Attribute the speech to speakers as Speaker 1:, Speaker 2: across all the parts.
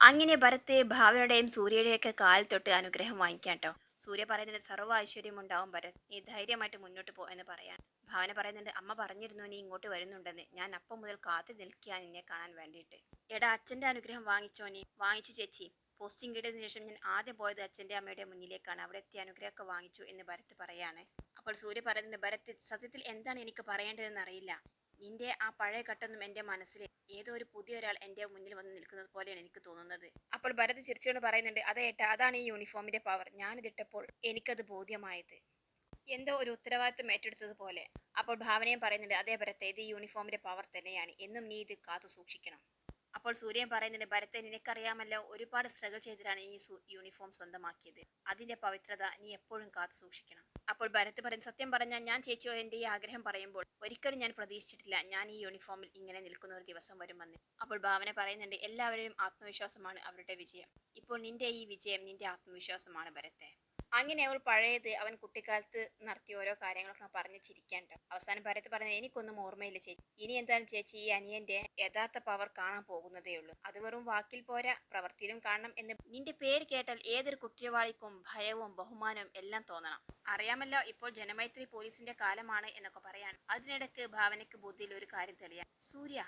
Speaker 1: അങ്ങനെ ഭരത്തെ ഭാവനയുടെയും സൂര്യയുടെയൊക്കെ കാൽ തൊട്ട് അനുഗ്രഹം വാങ്ങിക്കാം കേട്ടോ സൂര്യ പറയുന്നുണ്ട് സർവ ഐശ്വര്യം ഉണ്ടാവും ഭരത്. നീ ധൈര്യമായിട്ട് മുന്നോട്ട് പോ എന്ന് പറയാൻ. ഭാവന പറയുന്നുണ്ട് അമ്മ പറഞ്ഞിരുന്നു നീ ഇങ്ങോട്ട് വരുന്നുണ്ടെന്ന്. ഞാൻ അപ്പം മുതൽ കാത്തു നിൽക്കുക നിന്നെ കാണാൻ വേണ്ടിയിട്ട്. എടാ അച്ഛന്റെ അനുഗ്രഹം വാങ്ങിച്ചോ നീ? വാങ്ങിച്ചു ചേച്ചി. പോസ്റ്റിംഗ് കിട്ടിയതിനു ശേഷം ഞാൻ ആദ്യം പോയത് അച്ഛന്റെ അമ്മയുടെ മുന്നിലേക്കാണ്. അവിടെ എത്തിയ അനുഗ്രഹമൊക്കെ വാങ്ങിച്ചു എന്ന് ഭരത് പറയാണ്. അപ്പോൾ സൂര്യ പറയുന്നുണ്ട് ഭരത് സത്യത്തിൽ എന്താണ് എനിക്ക് പറയേണ്ടതെന്ന് അറിയില്ല. നിന്റെ ആ പഴയ ഘട്ടമൊന്നും എന്റെ മനസ്സിൽ ഏതോ ഒരു പുതിയ ഒരാൾ എന്റെ മുന്നിൽ വന്ന് നിൽക്കുന്നത് പോലെയാണ് എനിക്ക് തോന്നുന്നത്. അപ്പോൾ ഭരത് ചിരിച്ചുകൊണ്ട് പറയുന്നുണ്ട് അതെ ഏട്ടാ അതാണ് ഈ യൂണിഫോമിന്റെ പവർ ഞാനിതിട്ടപ്പോൾ എനിക്കത് ബോധ്യമായത്. എന്തോ ഒരു ഉത്തരവാദിത്വം ഏറ്റെടുത്തതുപോലെ അപ്പോൾ ഭാവനയും പറയുന്നുണ്ട് അതേ ഭരത്തെ ഇത് ഈ യൂണിഫോമിന്റെ പവർ തന്നെയാണ്. എന്നും നീ ഇത് കാത്തു സൂക്ഷിക്കണം. അപ്പോൾ സൂര്യൻ പറയുന്നുണ്ട് ഭരത്തെ നിനക്കറിയാമല്ലോ ഒരുപാട് സ്ട്രഗിൾ ചെയ്തിട്ടാണ് ഈ യൂണിഫോം സ്വന്തമാക്കിയത്. അതിന്റെ പവിത്രത നീ എപ്പോഴും കാത്തു സൂക്ഷിക്കണം. അപ്പോൾ ഭരത് പറയും സത്യം പറഞ്ഞാൽ ഞാൻ ചേച്ചിയോ എന്റെ ഈ ആഗ്രഹം പറയുമ്പോൾ ഒരിക്കലും ഞാൻ പ്രതീക്ഷിച്ചിട്ടില്ല. ഞാൻ ഈ യൂണിഫോമിൽ ഇങ്ങനെ നിൽക്കുന്ന ഒരു ദിവസം വരുമെന്ന് അപ്പോൾ ഭാവന പറയുന്നുണ്ട് എല്ലാവരെയും ആത്മവിശ്വാസമാണ് അവരുടെ വിജയം. ഇപ്പോൾ നിന്റെ ഈ വിജയം നിന്റെ ആത്മവിശ്വാസമാണ് ഭരത്തെ. അങ്ങനെ അവൾ പഴയത് അവൻ കുട്ടിക്കാലത്ത് നടത്തിയ ഓരോ കാര്യങ്ങളൊക്കെ പറഞ്ഞ് ചിരിക്കാണ്ട് അവസാനം ഭരത് പറഞ്ഞത് എനിക്കൊന്നും ഓർമ്മയില്ല ചേച്ചി. ഇനി എന്താണ് ചേച്ചി ഈ അനിയന്റെ യഥാർത്ഥ പവർ കാണാൻ പോകുന്നതേ ഉള്ളൂ. അത് വെറും വാക്കിൽ പോരാ പ്രവൃത്തിയിലും കാണണം എന്ന് നിന്റെ പേര് കേട്ടാൽ ഏതൊരു കുറ്റവാളിക്കും ഭയവും ബഹുമാനവും എല്ലാം തോന്നണം. അറിയാമല്ലോ ഇപ്പോൾ ജനമൈത്രി പോലീസിന്റെ കാലമാണ് എന്നൊക്കെ പറയാൻ അതിനിടയ്ക്ക് ഭാവനയ്ക്ക് ബുദ്ധിയിൽ ഒരു കാര്യം തെളിയാൻ സൂര്യ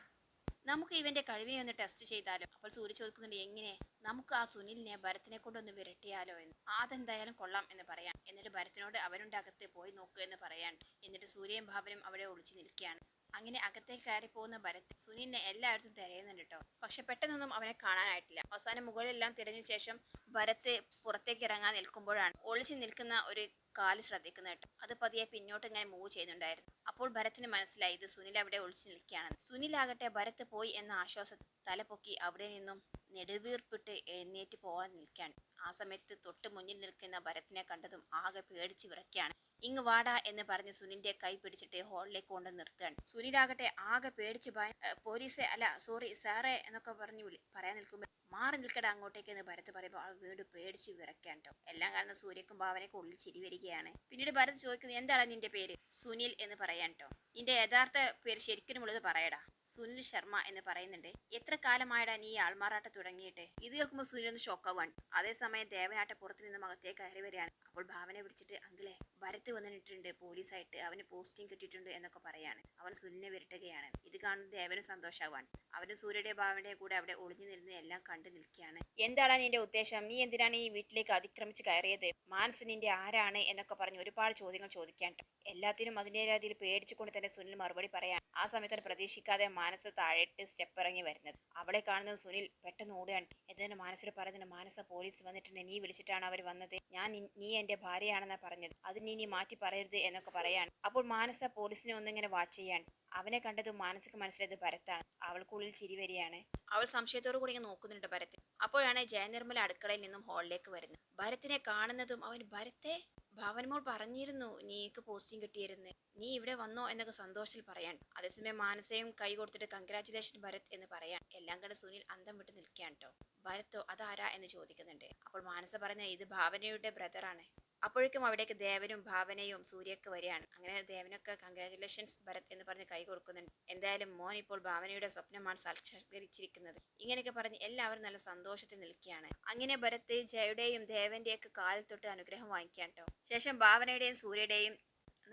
Speaker 1: നമുക്ക് ഇവന്റെ കഴിവിനെ ഒന്ന് ടെസ്റ്റ് ചെയ്താലോ? അപ്പോൾ സൂര്യ ചോദിക്കുന്നുണ്ട് എങ്ങനെ? നമുക്ക് ആ സുനിലിനെ ഭരത്തിനെ കൊണ്ടൊന്ന് വിരട്ടിയാലോ എന്ന്. അതെന്തായാലും കൊള്ളാം എന്ന് പറയാം എന്നിട്ട് ഭരത്തിനോട് അവനുണ്ട് അകത്ത് പോയി നോക്കുക എന്ന് പറയാൻ. എന്നിട്ട് സൂര്യയും ഭാവനും അവിടെ ഒളിച്ചു നിൽക്കുകയാണ്. അങ്ങനെ അകത്തേക്ക് കയറി പോകുന്ന ഭരത് സുനിലിനെ എല്ലായിടത്തും തിരയുന്നുണ്ട് കേട്ടോ പക്ഷെ പെട്ടെന്നൊന്നും അവനെ കാണാനായിട്ടില്ല. അവസാനം മുകളിലെല്ലാം തിരഞ്ഞ ശേഷം ഭരത് പുറത്തേക്ക് ഇറങ്ങാൻ നിൽക്കുമ്പോഴാണ് ഒളിച്ചു നിൽക്കുന്ന ഒരു കാൽ ശ്രദ്ധിക്കുന്ന അത് പതിയെ പിന്നോട്ട് ഇങ്ങനെ മൂവ് ചെയ്യുന്നുണ്ടായിരുന്നു. അപ്പോൾ ഭരത്തിന് മനസ്സിലായി ഇത് സുനിൽ അവിടെ ഒളിച്ചു നിൽക്കുകയാണെന്ന് സുനിലാകട്ടെ ഭരത്ത് പോയി എന്ന ആശ്വാസ തലപൊക്കി അവിടെ നിന്നും നെടുവീർപ്പിട്ട് എഴുന്നേറ്റ് പോകാൻ നിൽക്കുകയാണ്. ആ സമയത്ത് തൊട്ട് മുന്നിൽ നിൽക്കുന്ന ഭരത്തിനെ കണ്ടതും ആകെ പേടിച്ച് വിറയ്ക്കുകയാണ്. ഇങ്ങ് വാടാ എന്ന് പറഞ്ഞ് സുനിലിന്റെ കൈ പിടിച്ചിട്ട് ഹോളിലേക്ക് കൊണ്ട് നിർത്തുകയാണ്. സുനിലാകട്ടെ ആകെ പേടിച്ച് ഭയ പോലീസെ അല്ല സോറി സാറേ എന്നൊക്കെ പറഞ്ഞ് വിളി പറയാൻ നിൽക്കുമ്പോൾ മാറി നിൽക്കടാ അങ്ങോട്ടേക്ക് എന്ന് ഭരത് പറയുമ്പോൾ ആ വീട് പേടിച്ച് വിറക്കാൻ കേട്ടോ എല്ലാം കാരണം സൂര്യക്കും ഭാവനയ്ക്ക് ഉള്ളിൽ ചിരി വരികയാണ്. പിന്നീട് ഭരത് ചോദിക്കുന്നു എന്താണ് നിന്റെ പേര്? സുനിൽ എന്ന് പറയാൻ കേട്ടോ നിന്റെ യഥാർത്ഥ പേര് ശരിക്കും ഉള്ളത് പറയടാ. സുനിൽ ശർമ്മ എന്ന് പറയുന്നുണ്ട്. എത്ര കാലമായടാ നീ ആൾമാറാട്ട തുടങ്ങിയിട്ട്? ഇത് കേൾക്കുമ്പോൾ സുനിൽ ഒന്ന് ഷോക്കാവാണ് അതേസമയം ദേവനാട്ട പുറത്തു നിന്ന് അകത്തേക്ക് കയറി വരികയാണ്. അപ്പോൾ ഭാവനെ വിളിച്ചിട്ട് അങ്കിളെ ഭരത്ത് വന്നിട്ടുണ്ട് പോലീസായിട്ട്. അവന് പോസ്റ്റിംഗ് കിട്ടിയിട്ടുണ്ട് എന്നൊക്കെ പറയാണ്. അവൻ സുനിനെ വിരട്ടുകയാണ്. ഇത് കാണുന്ന ദേവനും സന്തോഷാവാണ്. അവന് സൂര്യയുടെ ഭാവന്റെ കൂടെ അവിടെ ഒളിഞ്ഞു നിന്ന് എല്ലാം കണ്ടു നിൽക്കുകയാണ്. എന്താണ് നിന്റെ ഉദ്ദേശം? നീ എന്തിനാണ് ഈ വീട്ടിലേക്ക് അതിക്രമിച്ച് കയറിയത്? മാനസ് നിന്റെ ആരാണ്? എന്നൊക്കെ പറഞ്ഞ് ഒരുപാട് ചോദ്യങ്ങൾ ചോദിക്കാൻ. എല്ലാത്തിനും അതിന്റെ രീതിയിൽ പേടിച്ചുകൊണ്ട് തന്നെ സുനിൽ മറുപടി പറയാൻ ആ സമയത്താണ് പ്രതീക്ഷിക്കാതെ മാനസ് താഴെട്ട് സ്റ്റെപ്പ് ഇറങ്ങി വരുന്നത്. അവളെ കാണുന്ന സുനിൽ. പെട്ടെന്ന് ഓടുകയാണ്. എന്നിട്ട് മാനസോട് പറയുന്നുണ്ട് മാനസ പോലീസ് വന്നിട്ടുണ്ട്. നീ വിളിച്ചിട്ടാണ് അവർ വന്നത്? ഞാൻ നീ എന്റെ ഭാര്യയാണെന്നാ പറഞ്ഞത്. അത് നീ ഇനി മാറ്റി പറയരുത് എന്നൊക്കെ പറയാണ്. അപ്പോൾ മാനസ പോലീസിനെ ഒന്നിങ്ങനെ വാച്ച് ചെയ്യാൻ. അവനെ കണ്ടത് മാനസിക മനസ്സിലായത് ഭരത്താണ്. അവൾക്കുള്ളിൽ ചിരി വരികയാണ്. അവൾ സംശയത്തോടു കൂടി നോക്കുന്നുണ്ട് ഭരത്. അപ്പോഴാണ് ജയനിർമ്മല അടുക്കളയിൽ നിന്നും ഹാളിലേക്ക് വരുന്നത്. ഭരത്തിനെ കാണുന്നതും അവൻ ഭരത്തെ ഭവൻമോൾ പറഞ്ഞിരുന്നു നീക്ക് പോസ്റ്റിംഗ് കിട്ടിയിരുന്ന്. നീ ഇവിടെ വന്നോ എന്നൊക്കെ സന്തോഷത്തിൽ പറയാൻ അതേസമയം മാനസയും കൈ കൊടുത്തിട്ട് കൺഗ്രാറ്റുലേഷൻ ഭരത് എന്ന് പറയാൻ എല്ലാം കണ്ട് സുനിൽ അന്തം വിട്ട് നിൽക്കുകയാണ് കേട്ടോ ഭരത്തോ അതാരാ? എന്ന് ചോദിക്കുന്നുണ്ട്. അപ്പോൾ മാനസ പറഞ്ഞ ഇത് ഭാവനയുടെ ബ്രദറാണ് അപ്പോഴേക്കും അവിടേക്ക് ദേവനും ഭാവനയും സൂര്യയൊക്കെ വരികയാണ്. അങ്ങനെ ദേവനൊക്കെ കൺഗ്രാറ്റുലേഷൻസ് ഭരത് എന്ന് പറഞ്ഞ് കൈ കൊടുക്കുന്നുണ്ട്. എന്തായാലും മോൻ ഇപ്പോൾ ഭാവനയുടെ സ്വപ്നമാണ് സാക്ഷാത്കരിച്ചിരിക്കുന്നത്. ഇങ്ങനെയൊക്കെ പറഞ്ഞ് എല്ലാവരും നല്ല സന്തോഷത്തിൽ നിൽക്കുകയാണ്. അങ്ങനെ ഭരത് ജയുടെയും ദേവന്റെയൊക്കെ കാലിൽ തൊട്ട് അനുഗ്രഹം വാങ്ങിക്കാൻ കേട്ടോ. ശേഷം ഭാവനയുടെയും സൂര്യയുടെയും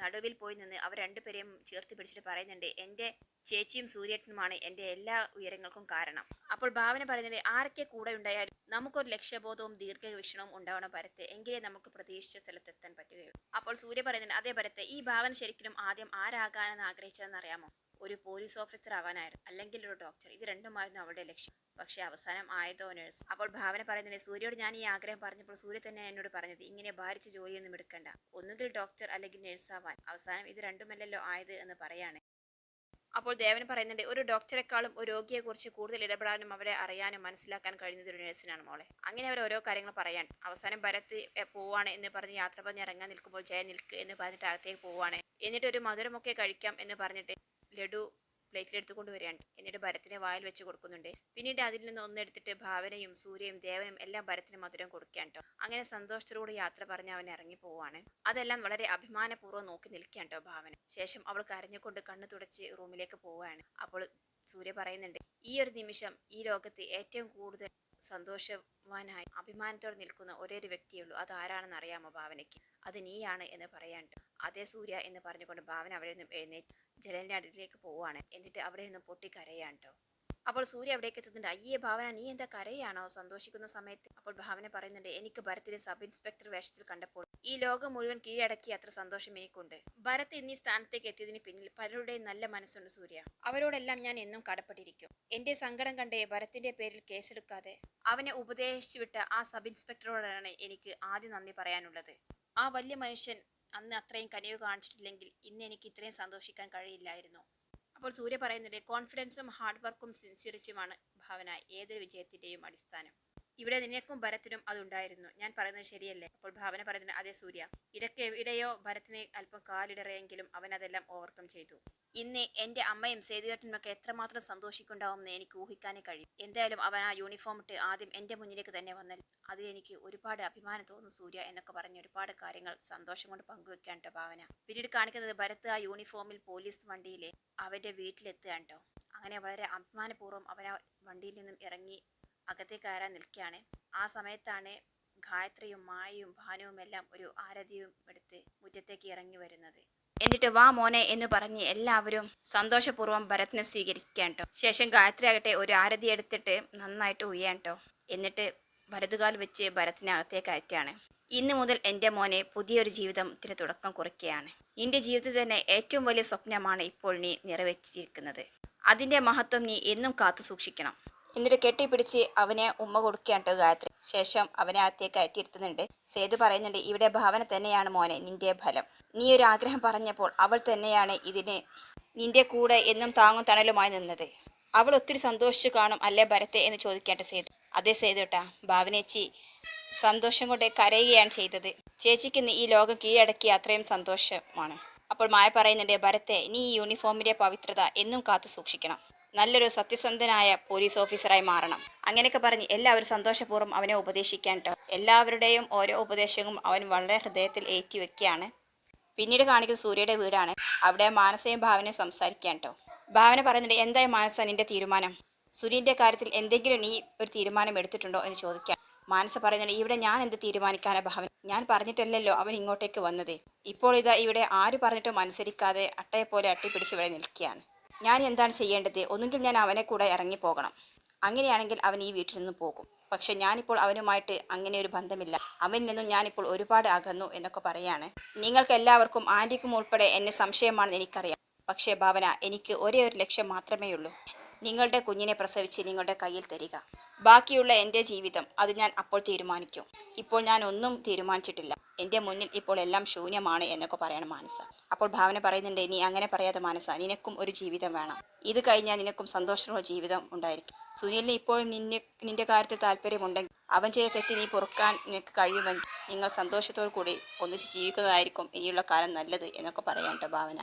Speaker 1: നടുവിൽ പോയി നിന്ന് അവർ രണ്ടുപേരെയും ചേർത്ത് പിടിച്ചിട്ട് പറയുന്നുണ്ട് എന്റെ ചേച്ചിയും സൂര്യേട്ടനുമാണ് എന്റെ എല്ലാ ഉയരങ്ങൾക്കും കാരണം. അപ്പോൾ ഭാവന പറയുന്നത് ആരൊക്കെ കൂടെ ഉണ്ടായാലും നമുക്കൊരു ലക്ഷ്യബോധവും ദീർഘവീക്ഷണവും ഉണ്ടാവണം ഭരത്ത്. എങ്കിലേ നമുക്ക് പ്രതീക്ഷിച്ച സ്ഥലത്തെത്താൻ പറ്റുകയുള്ളൂ. അപ്പോൾ സൂര്യ പറയുന്നത് അതേ ഭരത്ത് ഈ ഭാവന ശരിക്കും ആദ്യം ആരാകാനെന്ന് ആഗ്രഹിച്ചതെന്ന് അറിയാമോ? ഒരു പോലീസ് ഓഫീസർ ആവാനായിരുന്നു. അല്ലെങ്കിൽ ഒരു ഡോക്ടർ ഇത് രണ്ടുമായിരുന്നു അവളുടെ ലക്ഷ്യം. പക്ഷെ അവസാനം ആയതോ നേഴ്സ് അപ്പോൾ ഭാവന പറയുന്നത് സൂര്യയോട് ഞാൻ ഈ ആഗ്രഹം പറഞ്ഞപ്പോൾ സൂര്യ തന്നെ എന്നോട് പറഞ്ഞത്. ഇങ്ങനെ ഭാരിച്ച ജോലിയൊന്നും എടുക്കണ്ട. ഒന്നുകിൽ ഡോക്ടർ അല്ലെങ്കിൽ നേഴ്സ് ആവാൻ. അവസാനം ഇത് രണ്ടുമല്ലല്ലോ ആയത് എന്ന് പറയാണ്. അപ്പോൾ ദേവൻ പറയുന്നുണ്ട് ഒരു ഡോക്ടറെക്കാളും ഒരു രോഗിയെ കുറിച്ച് കൂടുതൽ ഇടപെടാനും അവരെ അറിയാനും മനസ്സിലാക്കാൻ കഴിയുന്നത് ഒരു നഴ്സിനാണ് മോളെ. അങ്ങനെ അവർ ഓരോ കാര്യങ്ങൾ പറയാൻ. അവസാനം ഭരത് പോവാണ് എന്ന് പറഞ്ഞ് യാത്ര പറഞ്ഞ് ഇറങ്ങാൻ നിൽക്കുമ്പോൾ ജയ നിൽക്ക് എന്ന് പറഞ്ഞിട്ട് അകത്തേക്ക് പോവാണ്. എന്നിട്ട് ഒരു മധുരമൊക്കെ കഴിക്കാം എന്ന് പറഞ്ഞിട്ട് ലഡു പ്ലേറ്റിൽ എടുത്തുകൊണ്ട് വരികയാണ് എന്നിട്ട് ഭരത്തിനെ വായിൽ വെച്ച് കൊടുക്കുന്നുണ്ട്. പിന്നീട് അതിൽ നിന്ന് ഒന്നെടുത്തിട്ട് ഭാവനയും സൂര്യയും ദേവനും എല്ലാം ഭരത്തിന് മധുരം കൊടുക്കുകയാണ് കേട്ടോ അങ്ങനെ സന്തോഷത്തോടുകൂടി യാത്ര പറഞ്ഞ് അവൻ ഇറങ്ങി പോവാണ്. അതെല്ലാം വളരെ അഭിമാനപൂർവം നോക്കി നിൽക്കുകയാണ് കേട്ടോ ഭാവന. ശേഷം അവൾ കരഞ്ഞുകൊണ്ട് കണ്ണു തുടച്ച് റൂമിലേക്ക് പോവുകയാണ് അപ്പോൾ സൂര്യ പറയുന്നുണ്ട് ഈ ഒരു നിമിഷം ഈ ലോകത്ത് ഏറ്റവും കൂടുതൽ സന്തോഷവാനായി അഭിമാനത്തോടെ നിൽക്കുന്ന ഒരേ ഒരു വ്യക്തിയുള്ളൂ അത് ആരാണെന്ന് അറിയാമോ ഭാവനയ്ക്ക്? അത് നീയാണ് എന്ന് പറയാണ്ട് അതേ സൂര്യ എന്ന് പറഞ്ഞുകൊണ്ട് ഭാവന അവിടെ നിന്നും എഴുന്നേറ്റ്. ജലന്റെ അടുത്തേക്ക് പോവുകയാണ് എന്നിട്ട് അവിടെ നിന്ന് പൊട്ടി കേട്ടോ അപ്പോൾ സൂര്യ അവിടേക്ക് എത്തുന്നുണ്ട്. അയ്യേ ഭാവന നീ എന്താ കരയാണോ? സന്തോഷിക്കുന്ന സമയത്ത്? അപ്പോൾ ഭാവന പറയുന്നുണ്ട് എനിക്ക് ഭരത്തിനെ സബ് ഇൻസ്പെക്ടർ വേഷത്തിൽ കണ്ടപ്പോൾ ഈ ലോകം മുഴുവൻ കീഴടക്കി അത്ര സന്തോഷം എനിക്കുണ്ട് ഭരത് എന്നീ സ്ഥാനത്തേക്ക് എത്തിയതിന് പിന്നിൽ പലരുടെയും നല്ല മനസ്സുണ്ട് സൂര്യ. അവരോടെല്ലാം ഞാൻ എന്നും കടപ്പെട്ടിരിക്കും. എന്റെ സങ്കടം കണ്ടേ ഭരത്തിന്റെ പേരിൽ കേസെടുക്കാതെ അവനെ ഉപദേശിച്ചു വിട്ട ആ സബ് ഇൻസ്പെക്ടറോടാണ് എനിക്ക് ആദ്യം നന്ദി പറയാനുള്ളത്. ആ വലിയ മനുഷ്യൻ അന്ന് അത്രയും കനിവ് കാണിച്ചിട്ടില്ലെങ്കിൽ ഇന്ന് എനിക്ക് ഇത്രയും സന്തോഷിക്കാൻ കഴിയില്ലായിരുന്നു. അപ്പോൾ സൂര്യ പറയുന്നുണ്ട് കോൺഫിഡൻസും ഹാർഡ് വർക്കും സിൻസിയറിറ്റിയുമാണ് ഭാവന. ഏതൊരു വിജയത്തിന്റെയും അടിസ്ഥാനം. ഇവിടെ നിനക്കും ഭരത്തിനും അതുണ്ടായിരുന്നു ഞാൻ പറയുന്നത് ശരിയല്ലേ? അപ്പോൾ ഭാവന പറയുന്നത് അതേ സൂര്യ. ഇടയ്ക്ക് എവിടെയോ ഭരത്തിനെ അല്പം കാലിടറിയെങ്കിലും അവൻ അതെല്ലാം ഓവർകം ചെയ്തു. ഇന്ന് എന്റെ അമ്മയും സേതുവേട്ടനുമൊക്കെ എത്രമാത്രം സന്തോഷിക്കുണ്ടാവുമെന്ന് എനിക്ക് ഊഹിക്കാനേ കഴിയും. എന്തായാലും അവൻ ആ യൂണിഫോം ഇട്ട് ആദ്യം എന്റെ മുന്നിലേക്ക് തന്നെ വന്നത് അതിൽ എനിക്ക് ഒരുപാട് അഭിമാനം തോന്നുന്നു സൂര്യ എന്നൊക്കെ പറഞ്ഞ് ഒരുപാട് കാര്യങ്ങൾ സന്തോഷം കൊണ്ട് പങ്കുവെക്കാൻ ഭാവന. പിന്നീട് കാണിക്കുന്നത് ഭരത് ആ യൂണിഫോമിൽ പോലീസ് വണ്ടിയിൽ അവന്റെ വീട്ടിലെത്തുകയാണ് കേട്ടോ. അങ്ങനെ വളരെ അഭിമാനപൂർവം അവൻ ആ വണ്ടിയിൽ നിന്നും ഇറങ്ങി അകത്തേക്ക് കയറാൻ നിൽക്കുകയാണ്. ആ സമയത്താണ് ഗായത്രിയും മായയും ഭാനുവും എല്ലാം ഒരു ആരതിയും എടുത്ത് മുറ്റത്തേക്ക് ഇറങ്ങി വരുന്നത്. എന്നിട്ട് വാ മോനെ എന്ന് പറഞ്ഞ് എല്ലാവരും സന്തോഷപൂർവം ഭരത്തിനെ സ്വീകരിക്കാൻ കേട്ടോ ശേഷം ഗായത്രി ആകട്ടെ ഒരു ആരതി എടുത്തിട്ട് നന്നായിട്ട് ഉയ്യാൻ ട്ടോ. എന്നിട്ട് വലതുകാൽ വെച്ച് ഭരത്തിനെ അകത്തേക്ക് അയറ്റാണ് ഇന്ന് മുതൽ എന്റെ മോനെ പുതിയൊരു ജീവിതത്തിന് തുടക്കം കുറിക്കുകയാണ്. നിന്റെ ജീവിതത്തിൽ തന്നെ ഏറ്റവും വലിയ സ്വപ്നമാണ് ഇപ്പോൾ നീ നിറവേറ്റിയിരിക്കുന്നത്. അതിന്റെ മഹത്വം നീ എന്നും കാത്തു സൂക്ഷിക്കണം എന്നിട്ട് കെട്ടിപ്പിടിച്ച് അവനെ ഉമ്മ കൊടുക്കുകയാണ് കേട്ടോ ഗായത്രി. ശേഷം അവനെ അകത്തേക്ക് അയത്തിരുത്തുന്നുണ്ട്. സേതു പറയുന്നുണ്ട് ഇവിടെ ഭാവന തന്നെയാണ് മോനെ നിന്റെ ഫലം. നീ ഒരു ആഗ്രഹം പറഞ്ഞപ്പോൾ അവൾ തന്നെയാണ് ഇതിന് നിന്റെ കൂടെ എന്നും താങ്ങും തണലുമായി നിന്നത്. അവൾ ഒത്തിരി സന്തോഷിച്ചു കാണും അല്ലേ ഭരത്തെ? എന്ന് ചോദിക്കേണ്ട സേതു. അതെ സേതുട്ടാ ഭാവനേച്ചി സന്തോഷം കൊണ്ട് കരയുകയാണ് ചെയ്തത്. ചേച്ചിക്ക് ഈ ലോകം കീഴടക്കിയ അത്രയും സന്തോഷമാണ്. അപ്പോൾ മായ പറയുന്നുണ്ട് ഭരത്തെ നീ ഈ യൂണിഫോമിന്റെ പവിത്രത എന്നും കാത്തു സൂക്ഷിക്കണം. നല്ലൊരു സത്യസന്ധനായ പോലീസ് ഓഫീസറായി മാറണം. അങ്ങനെയൊക്കെ പറഞ്ഞ് എല്ലാവരും സന്തോഷപൂർവം അവനെ ഉപദേശിക്കാൻ കേട്ടോ എല്ലാവരുടെയും ഓരോ ഉപദേശവും അവൻ വളരെ ഹൃദയത്തിൽ ഏറ്റി വെക്കുകയാണ്. പിന്നീട് കാണിക്കുന്ന സൂര്യയുടെ വീടാണ്. അവിടെ മാനസയും ഭാവനയും സംസാരിക്കാൻ കേട്ടോ ഭാവന പറഞ്ഞിട്ട് എന്തായി മാനസ നിന്റെ തീരുമാനം? സുനിന്റെ കാര്യത്തിൽ എന്തെങ്കിലും നീ ഒരു തീരുമാനം എടുത്തിട്ടുണ്ടോ എന്ന് ചോദിക്കാം മാനസ പറയുന്നുണ്ട് ഇവിടെ ഞാൻ എന്ത് തീരുമാനിക്കാനാ ഭാവന? ഞാൻ പറഞ്ഞിട്ടല്ലല്ലോ അവൻ ഇങ്ങോട്ടേക്ക് വന്നത്. ഇപ്പോൾ ഇതാ ഇവിടെ ആര് പറഞ്ഞിട്ടും അനുസരിക്കാതെ അട്ടയെ പോലെ അട്ടിപ്പിടിച്ച് ഇവിടെ നിൽക്കുകയാണ്. ഞാൻ എന്താണ് ചെയ്യേണ്ടത്? ഒന്നുകിൽ ഞാൻ അവനെ കൂടെ ഇറങ്ങി പോകണം. അങ്ങനെയാണെങ്കിൽ അവൻ ഈ വീട്ടിൽ നിന്ന് പോകും. പക്ഷെ ഞാനിപ്പോൾ അവനുമായിട്ട് അങ്ങനെ ഒരു ബന്ധമില്ല. അവനിൽ നിന്നും ഞാനിപ്പോൾ ഒരുപാട് അകന്നു എന്നൊക്കെ പറയാണ്. നിങ്ങൾക്ക് എല്ലാവർക്കും ആന്റിക്കും ഉൾപ്പെടെ എന്നെ സംശയമാണെന്ന് എനിക്കറിയാം. പക്ഷേ ഭാവന എനിക്ക് ഒരേ ഒരു ലക്ഷ്യം മാത്രമേ ഉള്ളൂ. നിങ്ങളുടെ കുഞ്ഞിനെ പ്രസവിച്ച് നിങ്ങളുടെ കയ്യിൽ തരിക. ബാക്കിയുള്ള എന്റെ ജീവിതം അത് ഞാൻ അപ്പോൾ തീരുമാനിക്കും. ഇപ്പോൾ ഞാൻ ഒന്നും തീരുമാനിച്ചിട്ടില്ല. എന്റെ മുന്നിൽ ഇപ്പോൾ എല്ലാം ശൂന്യമാണ് എന്നൊക്കെ പറയണം മാനസ. അപ്പോൾ ഭാവന പറയുന്നുണ്ട് നീ അങ്ങനെ പറയാതെ മാനസ നിനക്കും ഒരു ജീവിതം വേണം. ഇത് കഴിഞ്ഞാൽ നിനക്കും സന്തോഷമുള്ള ജീവിതം ഉണ്ടായിരിക്കും. സുനിലിന് ഇപ്പോഴും നിന്നെ നിന്റെ കാര്യത്തിൽ താല്പര്യമുണ്ടെങ്കിൽ അവൻ ചെയ്ത തെറ്റ് നീ പൊറുക്കാൻ നിനക്ക് കഴിയുമെങ്കിൽ നിങ്ങൾ സന്തോഷത്തോടു കൂടി ഒന്നിച്ച് ജീവിക്കുന്നതായിരിക്കും ഇനിയുള്ള കാലം നല്ലത് എന്നൊക്കെ പറയാം കേട്ടോ ഭാവന.